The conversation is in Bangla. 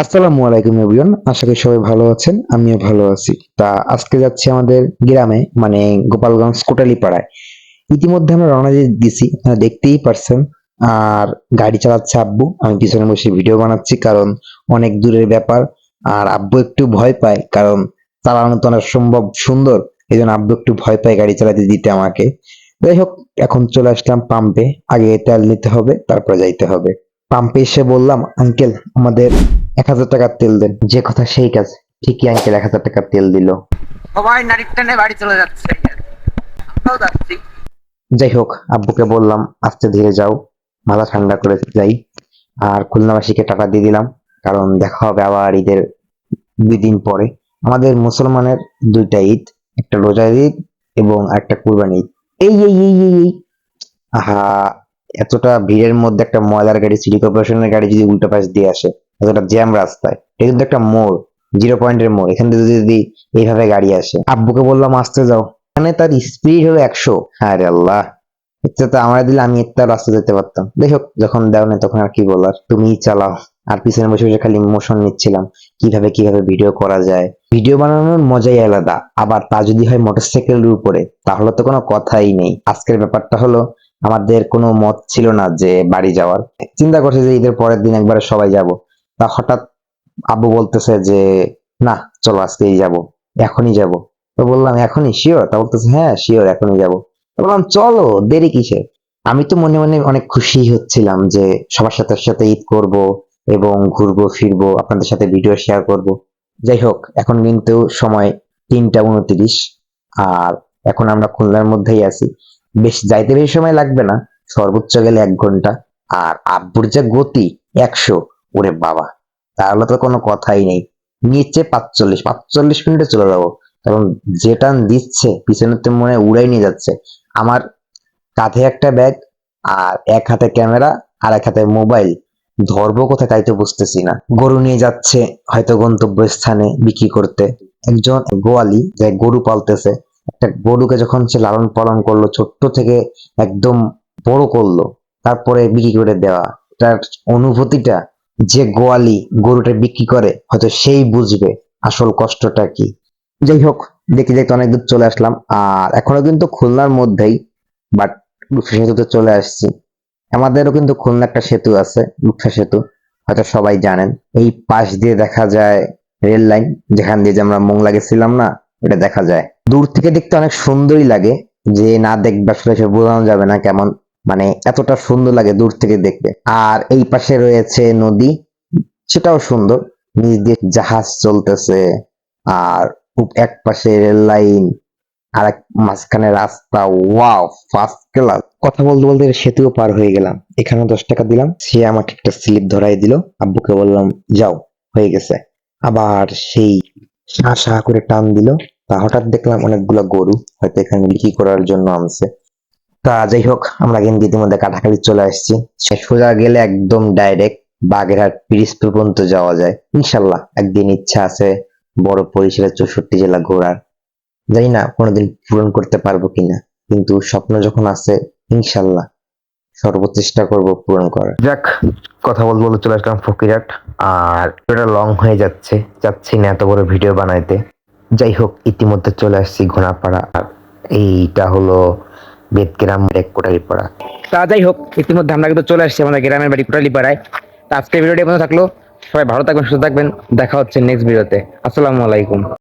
আসসালামু আলাইকুম এভরিওয়ান, আশা করি সবাই ভালো আছেন, আমিও ভালো আছি। তা আজকে যাচ্ছি আমাদের গ্রামে মানে গোপালগঞ্জ কোটালি পাড়ায় ইতিমধ্যে আমরা রওনা দিয়ে দিছি দেখতেই পারছেন। আর গাড়ি চালাচ্ছে আব্বু, আমি পিছনে বসে ভিডিও বানাচ্ছি, কারণ অনেক দূরের ব্যাপার। আর আব্বু একটু ভয় পায়, কারণ চালানো তো অনেক সম্ভব সুন্দর এই জন্য আব্বু একটু ভয় পায় গাড়ি চালাতে দিতে আমাকে। যাই হোক, এখন চলে আসলাম পাম্পে আগে তেল নিতে হবে, তারপরে যাইতে হবে। পাম্পে এসে বললাম আঙ্কেল আমাদের এক হাজার টাকার তেল দেন। যে কথা সেই কাজ। ঠিকই আঙ্কেল এক হাজার টাকার তেল দিল। সবাই নারীর টানে বাড়ি চলে যাচ্ছে। আমরাও যাচ্ছি। যাই হোক আব্বুকে বললাম আস্তে ধীরে যাও মাথা ঠান্ডা করে যাই। আর খুলনাবাসীকে টাকা দিয়ে দিলাম কারণ দেখা হবে আবার ঈদের দুই দিন পরে। আমাদের মুসলমানের দুইটা ঈদ একটা রোজার ঈদ এবং একটা কুরবানি ঈদ। এই এই এই এই এই। আহা এতটা ভিড়ের মধ্যে একটা ময়লার গাড়ি সিটি কর্পোরেশনের গাড়ি যদি উল্টো পাশ দিয়ে আসে, এতটা জ্যাম রাস্তায়, এটা কিন্তু একটা মোড় জিরো পয়েন্টের মোড়। এখান থেকে যদি এইভাবে গাড়ি আসে, আব্বুকে বললাম, আসতে যাও। মানে তার স্পিড হলো একশো। আরে আল্লাহ তো আমার দিলে আমি একটা রাস্তা যেতে পারতাম। হোক, যখন দেও না তখন আর কি বলার। তুমিই চালাও। আর পিছনে বসে বসে খালি মোশন নিচ্ছিলাম, কীভাবে কীভাবে ভিডিও করা যায়। ভিডিও বানানোর মজাই আলাদা। আবার তা যদি হয় মোটরসাইকেলের উপরে, তাহলে তো কোনো কথাই নেই। আজকের ব্যাপারটা হলো আমাদের কোনো মত ছিল না যে বাড়ি যাওয়ার। চিন্তা করছে যে ঈদের পরের দিন একবারে সবাই যাব। তা হঠাৎ আব্বু বলতেছে যে, না, চলো আজকেই যাব। এখনই যাব। তো বললাম, এখনই? শিওর তা বলতেছে হ্যাঁ শিওর এখনই যাব। বললাম, চলো, দেরি কিসে আমি তো মনে মনে অনেক খুশি হচ্ছিলাম যে সবার সাথে সাথে ঈদ করব এবং ঘুরবো, ফিরবো, আপনাদের সাথে ভিডিও শেয়ার করব। যাই হোক, এখন কিন্তু সময় তিনটা উনত্রিশ, আর এখন আমরা খুলনার মধ্যেই আছি। বেশ যাইতে বেশি সময় লাগবে না। সর্বোচ্চ গেলে এক ঘণ্টা আর আব্বুর যে গতি একশো, ওরে বাবা। তাহলে তো কোনো কথাই নেই। নিচে পাঁচচল্লিশ পাঁচচল্লিশ মিনিটে চলে যাব। কারণ যে টান দিচ্ছে, পিছনের তো মনে উড়াই নিয়ে যাচ্ছে। আমার কাঁধে একটা ব্যাগ আর এক হাতে ক্যামেরা আর এক হাতে মোবাইল। ধরবো কোথায় তাই তো বুঝতেছি না। গরু নিয়ে যাচ্ছে হয়তো গন্তব্য স্থানে বিক্রি করতে। একজন গোয়ালি যে গরু পালতেছে। একটা গরুকে যখন সে লালন পালন করল, ছোট্ট থেকে একদম বড় করল, তারপরে বিক্রি করে দেওয়া। তার অনুভূতিটা যে গোয়ালি গরুটা বিক্রি করে, হয়তো সেই বুঝবে আসল কষ্টটা কি। যাই হোক, দেখতে দেখতে অনেক দূর চলে আসলাম। আর এখনও কিন্তু খুলনার মধ্যেই বাট লুৎফা সেতুতে চলে আসছি। আমাদেরও কিন্তু খুলনা একটা সেতু আছে, লুৎফা সেতু। হয়তো সবাই জানেন। এই পাশ দিয়ে দেখা যায় রেল লাইন, যেখান দিয়ে যে আমরা মোংলা গেছিলাম না এটা দেখা যায়। দূর থেকে দেখতে অনেক সুন্দরই লাগে যে না দেখবে আসলে সে বোঝানো যাবে না কেমন। মানে এতটা সুন্দর লাগে দূর থেকে দেখতে। আর এই পাশে রয়েছে নদী, সেটাও সুন্দর। নিচ দিয়ে জাহাজ চলতেছে, আর এক পাশে রেল লাইন আর এক মাঝখানে রাস্তা। ওয়াও ফার্স্ট ক্লাস কথা বলতে বলতে সেতুও পার হয়ে গেলাম। এখানে দশ টাকা দিলাম। সে আমাকে একটা স্লিপ ধরাই দিল। আব্বুকে বললাম, যাও, হয়ে গেছে। আবার সেই সা সা করে টান দিল। তা হঠাৎ দেখলাম অনেকগুলো গরু হয়তো এখানে বিক্রি করার জন্য আনছে। তা যাই হোক, আমরা কিন্তু ইতিমধ্যে কাটাখালি চলে আসছি। সে সোজা গেলে একদম ডাইরেক্ট বাগেরহাট ব্রিজ পর্যন্ত যাওয়া যায়। ইনশাল্লাহ একদিন ইচ্ছা আছে বড় পরিসরে চৌষট্টি জেলা ঘোরার। জানি না কোনোদিন পূরণ করতে পারব কিনা, কিন্তু স্বপ্ন যখন আছে, ইনশাল্লাহ সর্বচেষ্টা করব পূরণ করার। যাক, কথা বলতে বলতে চলে আসলাম ফকিরহাট, আর এটা লং হয়ে যাচ্ছে। যাচ্ছি না এত বড় ভিডিও বানাইতে। যাই হোক ইতিমধ্যে চলে আসছি ঘোড়াপাড়া। আর এইটা হলো বেদগ্রাম এক কোটালিপাড়া। তা যাই হোক ইতিমধ্যে আমরা কিন্তু চলে আসছি আমাদের গ্রামের বাড়ি কোটালিপাড়ায়। তা আজকে ভিডিওটি মধ্যে থাকল। সবাই ভালো থাকবেন, সুস্থ থাকবেন। দেখা হচ্ছে নেক্সট ভিডিওতে আসসালামু আলাইকুম।